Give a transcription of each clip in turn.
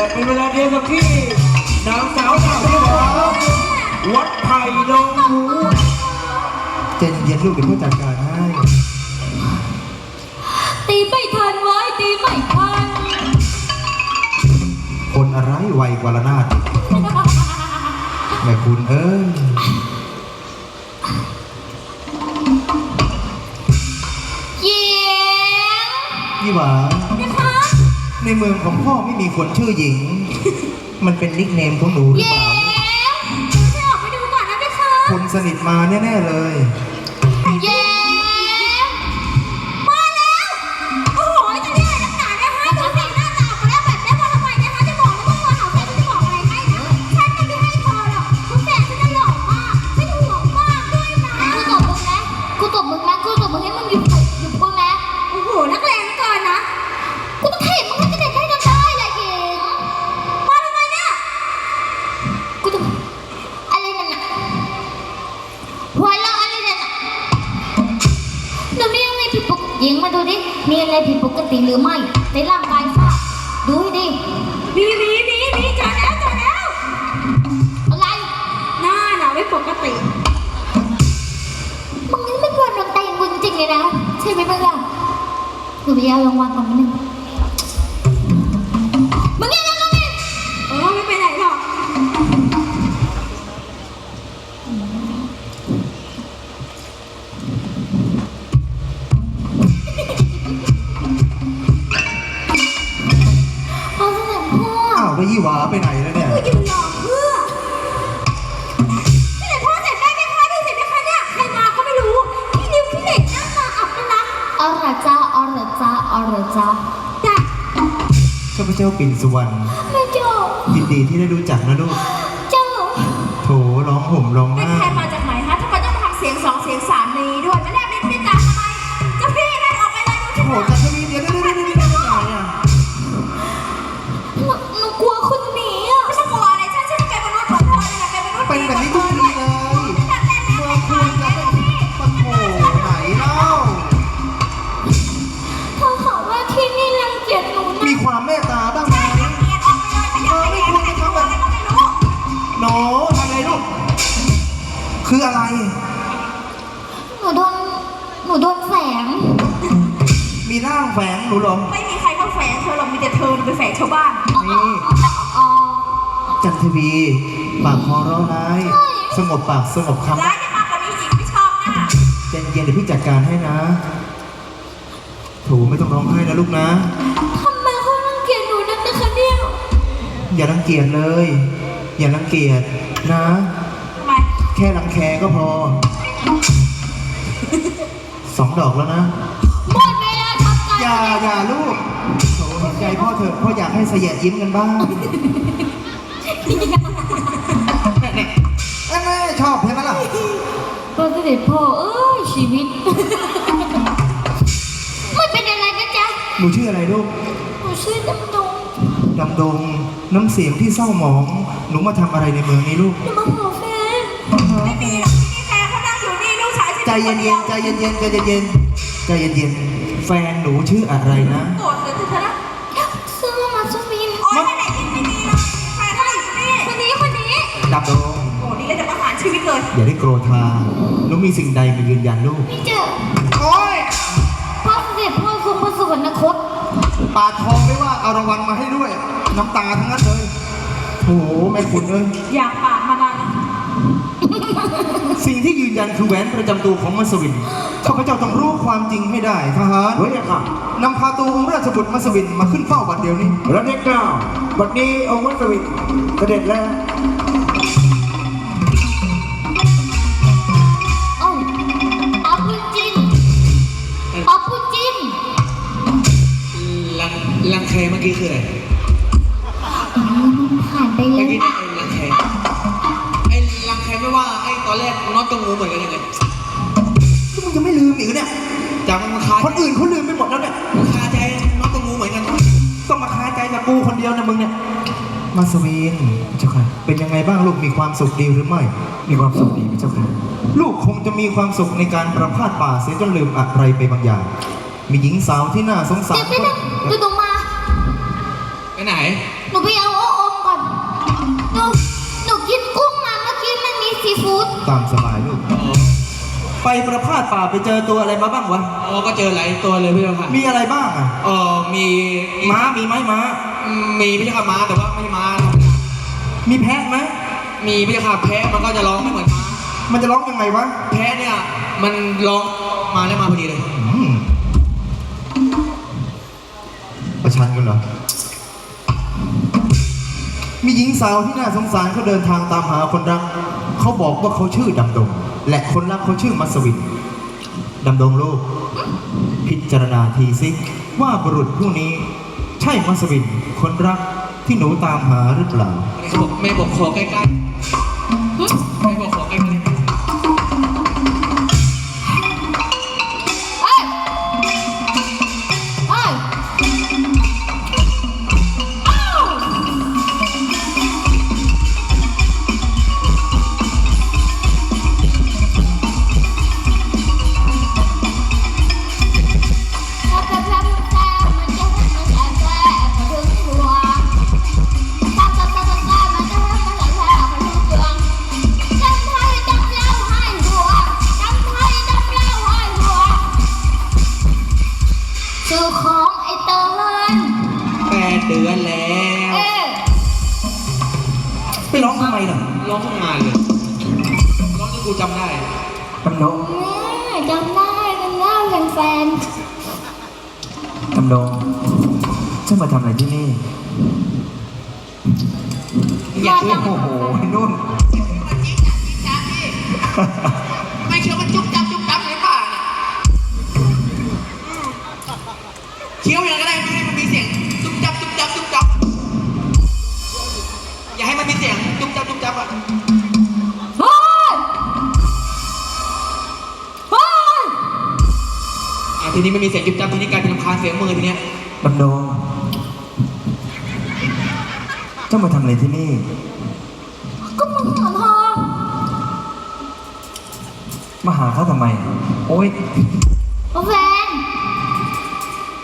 และเป็นเวลาเดียวกับที่นางสาวสาวที่หวาวัดไผ่ลงหูเจนเย็นๆลูกเดี๋ยวพ่อจัดการให้ตีไม่ทันไว้ตีไม่ทันคนอะไรไวกว่าละนาดแม่คุณเอ้ยเย้ยี่หวานะคะ ในเมืองของพ่อไม่มีคนชื่อหญิง มันเป็นนิกเนมของหนูหรือเย้เปล่าจะออกไปดูก่อนนะนะคะ คนสนิทมาแน่ๆเลย เย้ ไหมล่ะหนูไปเอารางวัลตรงนี้หนึ่ง ปิ่นสุวรรณไม่เจ้ายินดีที่ได้รู้จักนะลูก เจ้าโถร้องห่มร้องเป็นไห้ใครมาจากไหนคะทำไมต้องมาทำเสียงสองเสียงสามนี้ด้วย ไม่ได้เป็นพี่ตาทำไมเจ้าพี่ได้ออกไปเลยดูโอ้โหจักรวี ฝงหนูเหรอไม่มีใครเข้าแฝงเธอหรอกมีแต่เธอไปแฝงชาวบ้านนี่อ๋อจันทวีปากคอร้องร้ายสงบปากสงบคำร้ายจะมากกว่านี้อีกไม่ชอบหน้าใจเย็นเดี๋ยวพี่จัดการให้นะโถูไม่ต้องร้องไห้นะลูกนะ ทำไมเขารังเกียจหนูนักนะคะเนี่ยอย่ารังเกียจเลย อย่ารังเกียจนะ ทำไมแค่รังแคก็พอ สองดอกแล้วนะ อย่าอย่าลูกโถเห็นใจพ่อเถอะพ่ออยากให้เสยดยิ้มกันบ้างแน่ๆชอบใช่ไหมล่ะก็เสด็จพ่อเอ้ยชีวิต ไม่เป็นอะไรนะจ๊ะหนูชื่ออะไรลูก หนูชื่อดำดงดำดงน้ำเสียงที่เศร้าหมอง หนูมาทำอะไรในเมืองนี้ลูกจะมาหาแฟนไม่มีหรอกที่นี่แฟนเขานั่งอยู่นี่ลูกชายฉันใจเย็นๆใจเย็นๆใจเย็นๆใจเย็นๆ แฟนหนูชื่ออะไรนะโกรธเลยเธอนะซื้อมาสุวินโอ๊ยไม่ไหนที่ไม่มีเลยแฟนเขาอยู่นี่คนนี้คนนี้ดำดงโอ้ดีเลยจะประหารชีวิตเลยอย่าได้โกรธาหนูมีสิ่งใดมายืนยันลูกไม่เจอโอ้ยพ่อเสด็จพ่อทรงพระสวรรคตปาดทองไม่ว่าเอารางวัลมาให้ด้วย น้ำตาทั้งนั้นเลยโอ้โหแม่คุณเอ้ยอยากปาดมานานแล้ว สิ่งที่ยืนยันคือแหวนประจำตัวของมัสวินข้าพเจ้าต้องรู้ความจริงให้ได้ทหารเฮ้ยค่ะนำพาตัวองค์ราชบุตรมัสวินมาขึ้นเฝ้าบัดเดียวนี้รัตเนกล้าวบัดนี้องค์วัดสวิตเสด็จแล้วเอ้าอาปุจินอาปุจินลังลังแคเมื่อกี้คืออะไรอืมผ่านไปแล้เมื่อว กน็อตตรงงูเหมือนกันยังไงนี่มึงจะไม่ลืมอีกเหรอเนี่ยจำมันมาคาคนอื่นเขาลืมไปหมดแล้วเนี่ยคาใจน็อตตรงงูเหมือนกันต้องมาคาใจกับกูคนเดียวนะมึงเนี่ยมาสวินเจ้าค่ะ เป็นยังไงบ้างลูกมีความสุขดีหรือไม่ มีความสุขดีเจ้าค่ะ ลูกคงจะมีความสุขในการประพาสป่าเสียจนลืมอะไรไปบางอย่าง มีหญิงสาวที่น่าสงสาเดี๋ร ตามสบายลูก ไปประพาสป่าไปเจอตัวอะไรมาบ้างวะอ๋อก็เจอหลายตัวเลยพี่เจ้าค่ะมีอะไรบ้างอะ เออมีมีม้ามีไหมม้า มีพี่เจ้าค่ะม้าแต่ว่าไม่ใช่ม้าธรรมดามีแพะไหมมีพี่เจ้าค่ะแพ้มันก็จะร้องไม่เหมือนม้ามันจะร้องยังไงวะแพ้เนี่ยมันร้องมาแล้วมาพอดีเลย อืมประชันกันเหรอ มีหญิงสาวที่น่าสงสารเขาเดินทางตามหาคนรัก เขาบอกว่าเขาชื่อดำดง และคนรักเขาชื่อมัสวินดำดงลูกพิจารณาทีสิว่าบุรุษผู้นี้ ใช่มัสวินคนรักที่หนูตามหาหรือเปล่าเขาบอกแม่บอกขอใกล้ๆแม่บอกขอ จนกูจำได้ดำดงแม่จำได้กันเล่าเป็นแฟนดำดงจะมาทำอะไรที่นี่ อยากช่วยโอ้โหนุ่น ไม่เชื่อมันจุ๊บ ทีนี้ไม่มีเสียงจุ๊บจับทีนี้กลายเป็นลำคาญเสียงมือทีเนี้ยดำดงเจ้ามาทำอะไรที่นี่ ก็มึงหาทองมาหาเขาทำไม โอ๊ยเอาแฟน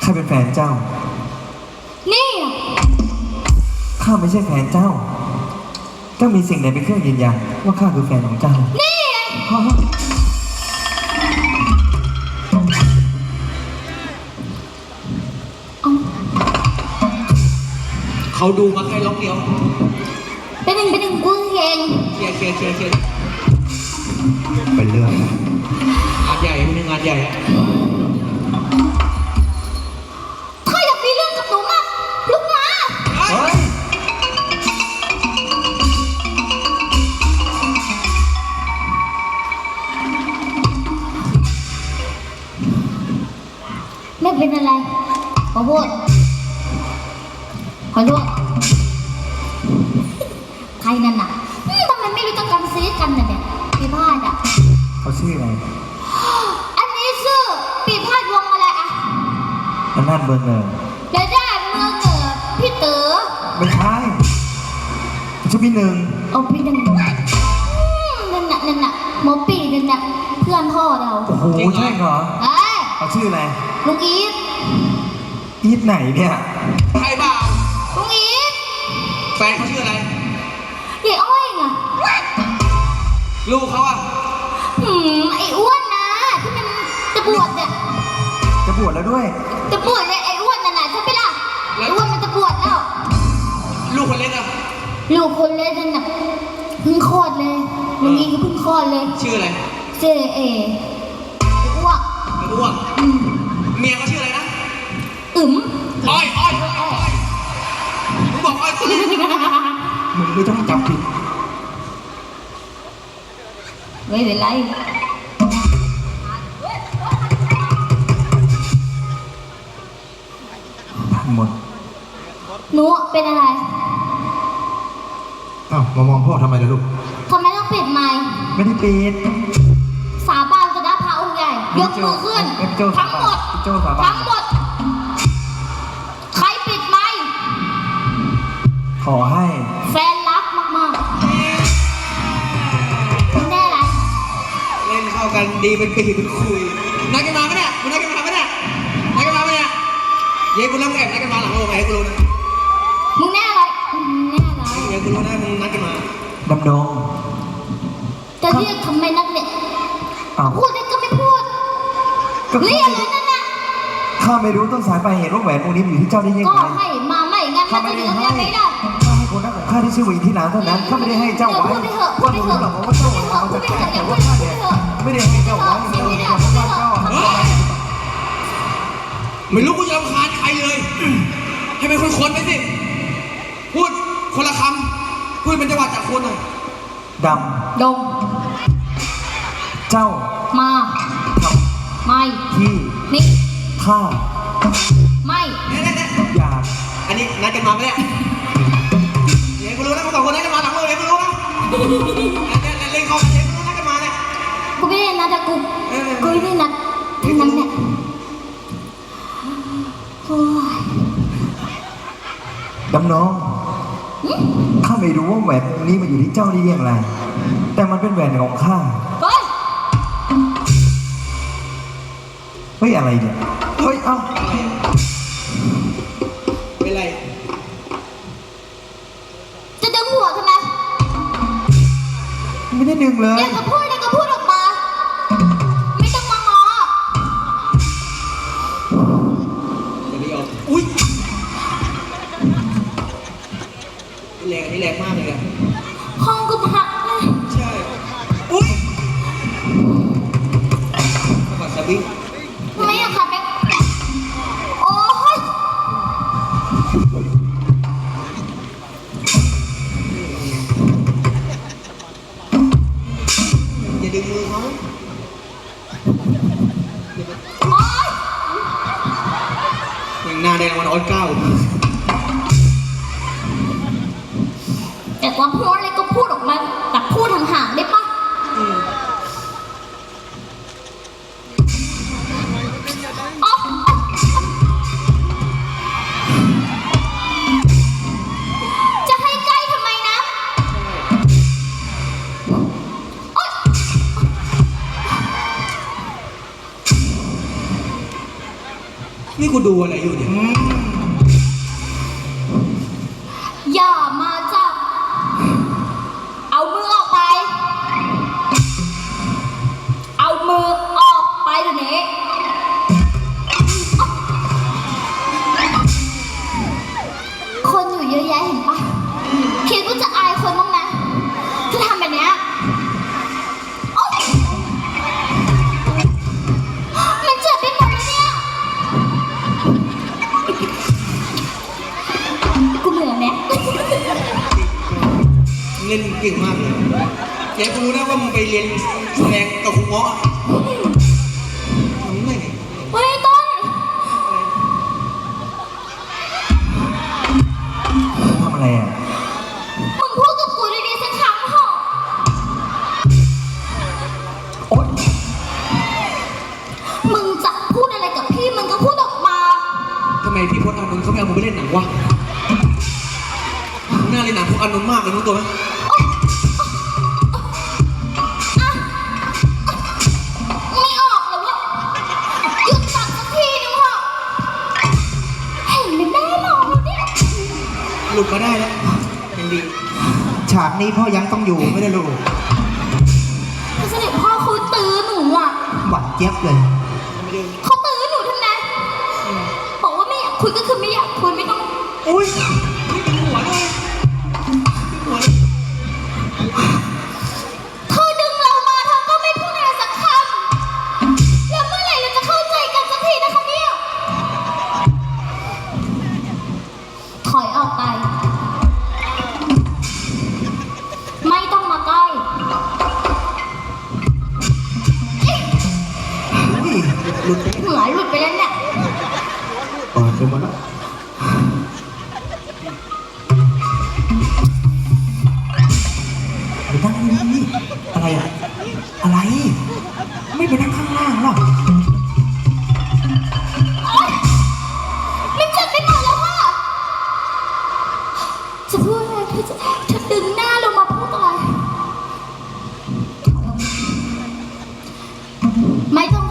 ใครเป็นแฟนเจ้า นี่อะข้าไม่ใช่แฟนเจ้า เจ้ามีสิ่งใดเป็นเครื่องยืนยันว่าข้าคือแฟนของเจ้า นี่ไงฮะเอ เขาดูมาแค่ล็อกเดียวเป็นหนึ่งเป็นหนึ่งกูเองเคลียร์เคลียร์เคลียร์เคลียร์เป็นเรื่องงานใหญ่ไม่ใช่งานใหญ่อะถ้าอยากมีเรื่องกับหนูมากลุกมาเฮ้ยเฮ้ยไม่เป็นอะไรขอโทษ ขอโทษใครนั่นน่ะอืมทำไมไม่รู้จักกันซีกันน่ะเนี่ยปีพาดอะ เขาชื่ออะไรอันนี้ชื่อปีพาดวงอะไรอะอำนาจเมืองเนินเดี๋ยวได้เมืองเกิดพี่เต๋อไม่ใช่ชื่อพี่หนึ่งเอาพี่ดังอืมนั่นน่ะนั่นน่ะหมอปีนั่นน่ะเพื่อนพ่อเราโอ้โหใช่เหรอเอ้ยเขาชื่ออะไร ลุงอีทอีทไหนเนี่ย ลูกเขาอะ หืมไอ้อ้วนนะที่มันจะบวชเนี่ยจะบวชแล้วด้วย จะบวชเลยไอ้อ้วนนั่นน่ะใช่ไหมล่ะไอ้อ้วนมันจะบวชแล้ว ลูกคนเล็กอะ ลูกคนเล็กนั่นน่ะเพิ่งคลอดเลยลุงอีทก็เพิ่งคลอดเลยชื่ออะไรเจเอไอ้อ้วกไอ้อ้วกอืมเมียเขาชื่ออะไรนะอึ๋มอ้อยอ้อยอ้อยอ้อยมึงบอกอ้อยตัวเล็กมึงไม่ต้องจำผิด ไม่เป็นไรทั้งหมดหนูเป็นอะไรอ้าวมามองพ่อทำไมล่ะลูก ทำไมต้องปิดไมค์ไม่ได้ปิดสาบานต่อหน้าพระองค์ใหญ่ ยกมือขึ้นเอ็มโจ้สาทั้งบานหมดเอ็มโจ้สาบาน ทั้งหมด ใครปิดไมค์ขอให้ แฟน กันดีเป็นปีเป็นคุยนัดกันมาปะเนี่ยมึงนัดกันมาปะเนี่ยนัดกันมาปะเนี่ยเย้กูเริ่มแอบนัดกันมาหลังโรงไงให้กูรู้นะมึงแน่อะไรมึงแน่อะไรเย้กูรู้นะมึงนัดกันมาดำดงจะเรียกทำไมนักเนี่ยอ้าวพูดได้ก็ไม่พูดก็เรียกอะไรนั่นน่ะข้าไม่รู้ต้นสายปลายเหตุว่าแหวนวงนี้มันอยู่ที่เจ้าได้ยังก็ไงให้มาไม่งั้นมัข้านไม่จะได้เหลือให้เรื่องไหนล่ะข้าให้คนรักของข้าที่ชื่อว่าอินทิราเท่านั้นข้าไม่ได้ให้เจ้าไว้พูดไปเถอะพูว่าดไปรู้เถหรอะอกว่าเจ้าเอาจากแก่แต่ว่ ให้เป็นคนๆไปสิ พูดคนละคำพูดเป็นจังหวะจากคนหน่อยดดงำเจ้ามากับไม่ที่นี่ข้าไม่เนี่ยเนี่ยเนี่ยอยากอันนี้นัดกันมาไหมเนี่ยเดี๋ยวกูรู้นะกูสองคนนัดกันมาหลังเลยเดี๋ยวกูรู้นะเนี่ยเนี่ยเล่นเข้ากันเดี๋ยวกูรู้นัดกันมาเนี่ย กูไม่ได้นัดแต่กูเออ กูไม่ได้นัดทั้งนั้นเนี่ยโอ้ย ดำน้องข้าไม่รู้ว่าแหวนวงนี้มันอยู่ที่เจ้าได้อย่างไร แต่มันเป็นแหวนของข้าเฮ้ยเฮ้ยอะไรเนี่ยเฮ้ยเอ้าเป็นไร จะดึงหัวทำไมไม่ได้ดึงเลยอยากจ ดึงมือเขาอย่างหน้าแดงวันออสเก้าแต่ความพูดอะไรก็พูดออกมา ดูอะไรอยู่เนี่ย พี่พจน์อานนท์เขาไม่เอามึงไปเล่นหนังวะมึงน่าเล่นหนังพวกอานนท์มากเลยรู้ตัวไหมไม่ออกแล้ววะหยุดตัดสักทีนึงเถอะเห็นเป็นแน่นอนแล้วเนี่ยหลุดมาได้แล้วยังดีฉากนี้พ่อยังต้องอยู่ไม่ได้ลูกพระเสด็จพ่อเขาตื้อหนูอะหวานเจี๊ยบเลย ไม่ได้เขาตื้อหนูทำไมบอกว่าไม่อยากคุยก็คือ ไม่ต้อง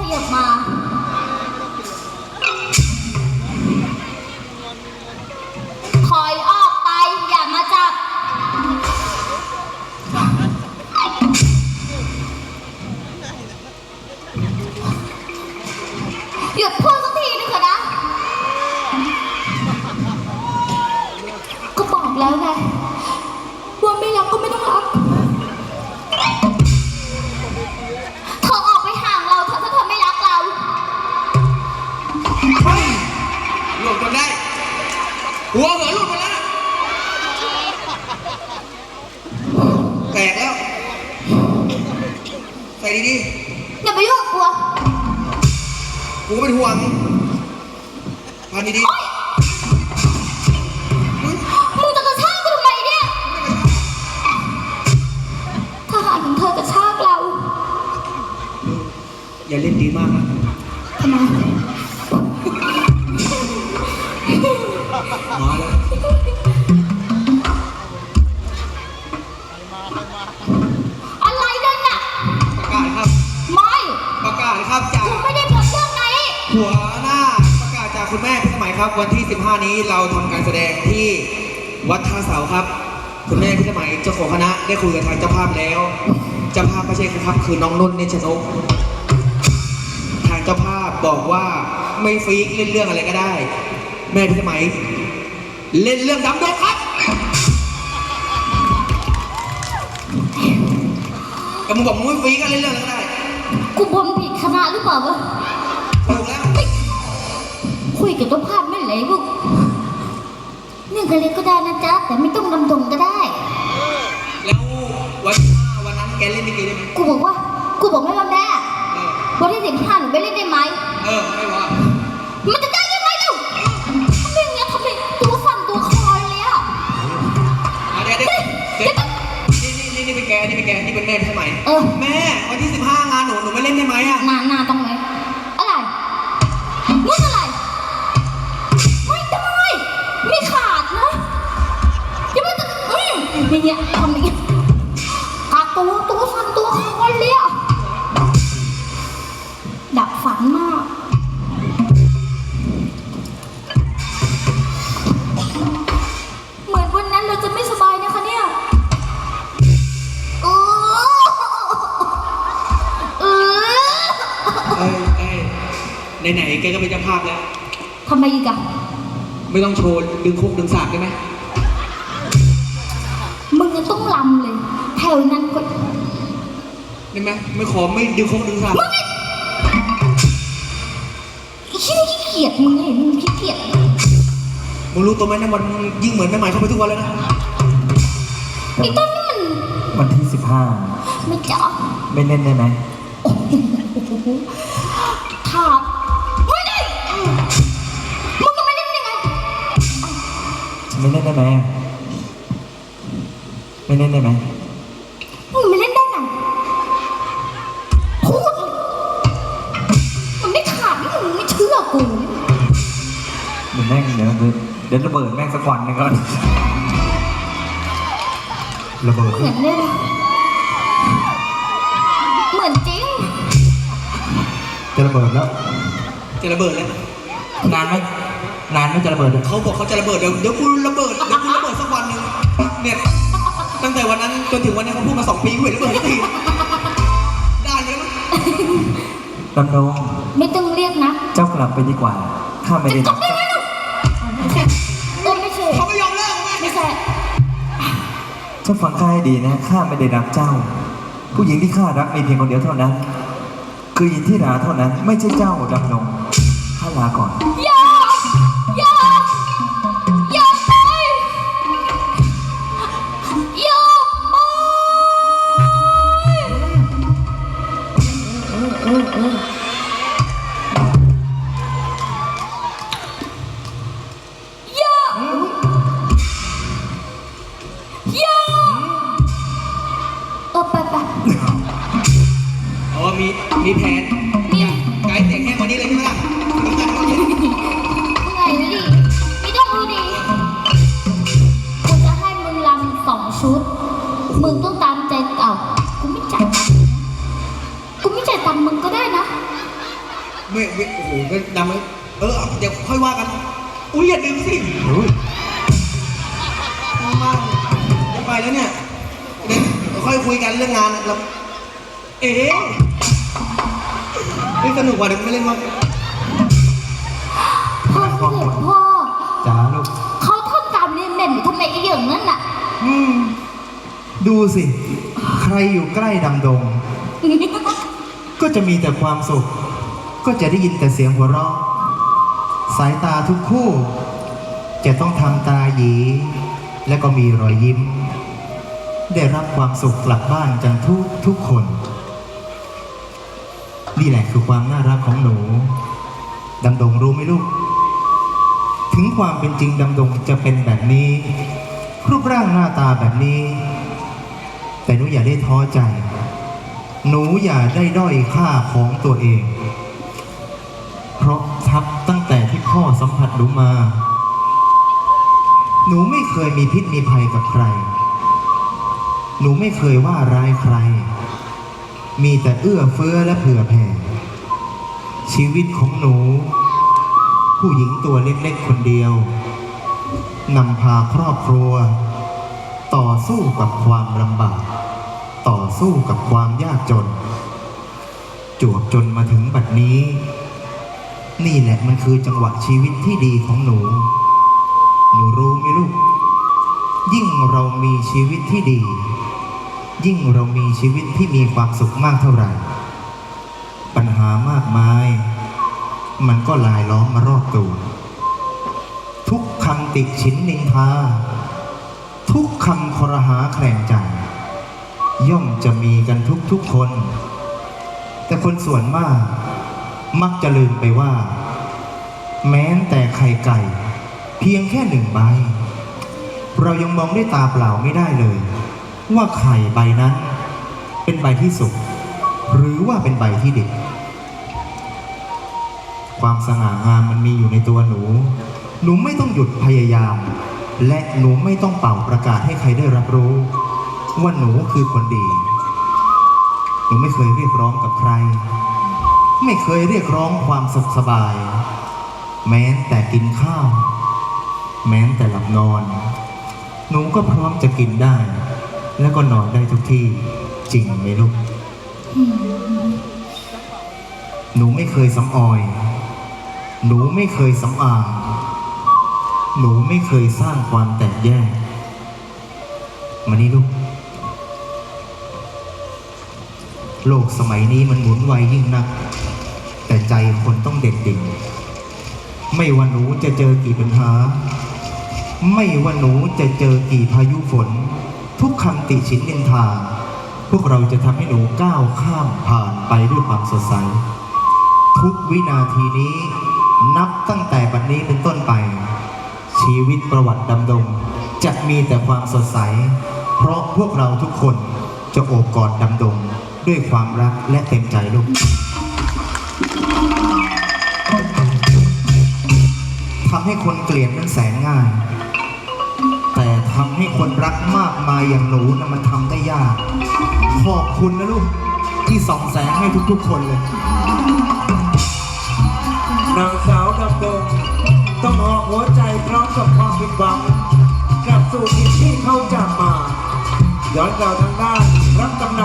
ใส่ดีอย่าไปยุ่งกับกูๆกูก็เป็นห่วงพันดีโอ๊ยมึงจะกระชากกูทำไมเนี่ยทหารของเธอกระชากเราๆอย่าเล่นดีมากนะทำไมมาแล้ว คุณแม่พิสมัยครับ วันที่ 15 นี้เราทำการแสดงที่วัดท่าเสาครับ คุณแม่พิสมัยเจ้าของคณะได้คุยกับทางเจ้าภาพแล้วเจ้าภาพไม่ใช่ครับ คือน้องนุ่นเนชนกทางเจ้าภาพบอกว่าไม่ฟีกเล่นเรื่องอะไรก็ได้ แม่พิสมัย เล่นเรื่องดำดงครับก็มึงบอกมึงไม่ฟีกก็เล่นเรื่องอะไรก็ได้ กูบนผิดคณะหรือเปล่าวะ กับเจ้าภาพไม่ไหลบุกเรื่องอะไรก็ได้นะจ๊ะ แต่ไม่ต้องดำดงก็ได้ แล้ววันที่ห้าวันนั้นแกเล่นลิเกได้ไหมกูบอกว่า กูบอกแม่ว่าแม่เออวันที่สิบห้าหนูไปเล่นได้ไหมเออไม่ว่ามันจะได้ยังไงเล่าทำไมอย่างเงี้ยทำไมตัวสั่นตัวคลอยเลยอะอะเดี๋ยวเดี๋ยวเดี๋ยวนี่นี่นี่นี่เป็นแกนี่เป็นแกนี่เป็นแม่พี่สมัยเออแม่วันที่15งานหนูหนูไม่เล่นได้ไหมอะนานนานตรงไหน อย่างเงี้ยทำอย่างเงี้ยกัดตัวตัวสั่นตัวคลอยเลยอะดับฝันมากเหมือนวันนั้นเราจะไม่สบายนะคะเนี่ยเออเออเอ้ยเอ้ยไหนๆแกก็เป็นเจ้าภาพแล้ว ทำไมอีกอะไม่ต้องโชว์ดึงคุกดึงสากได้ไหม ได้ไหมไม่ขอไม่ดึงคุกดึงสามไอ้ขี้ขี้เกียจมึงเห็นมึงขี้เกียจมึงรู้ตัวไหมเนี่ยมันยิ่งเหมือนแม่ใหม่เข้าไปทุกวันแล้วนะไอ้ต้นนี่มันวันที่สิบห้าไม่จ๋อ15ไม่เล่นได้ไหมโอ้โหถามไม่ได้มึงจะไม่เล่นยังไงไม่เล่นได้ไหมไม่เล่นได้ไหม เดี๋ยวระเบิดแม่งสักวันหนึงก่อนระเบิดเหมือนเลยนะเหมือนจริง จะระเบิดแล้วจะระเบิดแล้วนานไหมนานไหมจะระเบิดเขาบอกเขาจะระเบิดเดี๋ยวเดี๋ยวกูระเบิดเดี๋ยวกูระเบิดสักวันหนึ่งเนี่ยตั้งแต่วันนั้นจนถึงวันนี้เขาพูดมาสองปีกูเห็นระเบิดทุกทีได้ไหมมั้งดำดงไม่ต้องเรียกนะ เจ้ากลับไปดีกว่า ข้าไม่ได้จะรักกลับ เจ้าฟังข้าให้ดีนะ ข้าไม่ได้รักเจ้า ผู้หญิงที่ข้ารักมีเพียงคนเดียวเท่านั้น คือหญิงที่ราเท่านั้น ไม่ใช่เจ้าดำดงข้าลาก่อน อย่า อย่า อย่าไป อย่าไปอย่ เก๋นี่สนุกกว่าเด็กไม่เล่นมั้งพ่อเสด็พ่อจ้าลูกเขาทำตามเรียนแบบนูทำไมไอ้เหยิงนั่นน่ะ อืม ดูสิ ใครอยู่ใกล้ดำดง ก็จะมีแต่ความสุข ก็จะได้ยินแต่เสียงหัวเราะ สายตาทุกคู่ จะต้องทำตาหยี และก็มีรอยยิ้ม ได้รับความสุขกลับบ้านจังทุกทุกคน นี่แหละคือความน่ารักของหนูดำดงรู้ไหมลูก ถึงความเป็นจริงดำดงจะเป็นแบบนี้ รูปร่างหน้าตาแบบนี้ แต่หนูอย่าได้ท้อใจ หนูอย่าได้ด้อยค่าของตัวเอง เพราะทับตั้งแต่ที่พ่อสัมผัสหนูมา หนูไม่เคยมีพิษมีภัยกับใคร หนูไม่เคยว่าร้ายใคร มีแต่เอื้อเฟื้อและเผื่อแผ่ ชีวิตของหนู ผู้หญิงตัวเล็กๆคนเดียวนำพาครอบครัว ต่อสู้กับความลำบาก ต่อสู้กับความยากจน จวบจนมาถึงบัดนี้ นี่แหละมันคือจังหวะชีวิตที่ดีของหนู หนูรู้ไหมลูก ยิ่งเรามีชีวิตที่ดี ยิ่งเรามีชีวิตที่มีความสุขมากเท่าไหร่ ปัญหามากมาย มันก็ลายล้อมมารอบตัว ทุกคำติชินนินทา ทุกคำครหาแคลงใจ ย่อมจะมีกันทุกๆคน แต่คนส่วนมาก มักจะลืมไปว่า แม้แต่ไข่ไก่ เพียงแค่หนึ่งใบเรายังมองด้วยตาเปล่าไม่ได้เลย ว่าไข่ใบนั้น เป็นใบที่สุกหรือว่าเป็นใบที่ดิบความสง่างามมันมีอยู่ในตัวหนู หนูไม่ต้องหยุดพยายาม และหนูไม่ต้องเป่าประกาศให้ใครได้รับรู้ ว่าหนูคือคนดี หนูไม่เคยเรียกร้องกับใคร ไม่เคยเรียกร้องความสุขสบาย แม้แต่กินข้าว แม้แต่หลับนอน หนูก็พร้อมจะกินได้ แล้วก็นอนได้ทุกที่จริงไหมลูก หนูไม่เคยสำออย หนูไม่เคยสำอางหนูไม่เคยสร้างความแตกแยก มานี่ลูก โลกสมัยนี้มันหมุนไวยิ่งนัก แต่ใจคนต้องเด็ดดิ่งไม่ว่าหนูจะเจอกี่ปัญหา ไม่ว่าหนูจะเจอกี่พายุฝน ทุกคำติชินนินทา พวกเราจะทำให้หนูก้าวข้ามผ่านไปด้วยความสดใส ทุกวินาทีนี้นับตั้งแต่บัดนี้เป็นต้นไป ชีวิตประวัติดำดงจะมีแต่ความสดใส เพราะพวกเราทุกคนจะโอบกอดดำดงด้วยความรักและเต็มใจลูกทำให้คนเกลียดนั้นแสนง่าย แต่ทำให้คนรักมากมายอย่างหนูนะมันทำได้ยาก ขอบคุณนะลูก ที่ส่องแสงให้ทุกๆคนเลย นางสาวดำดงต้องออกหัวใจพร้อมกับความผิดหวังกลับสู่ทิศที่เขาจากมาย้อนกลับทางด้านรับตำแหน่ง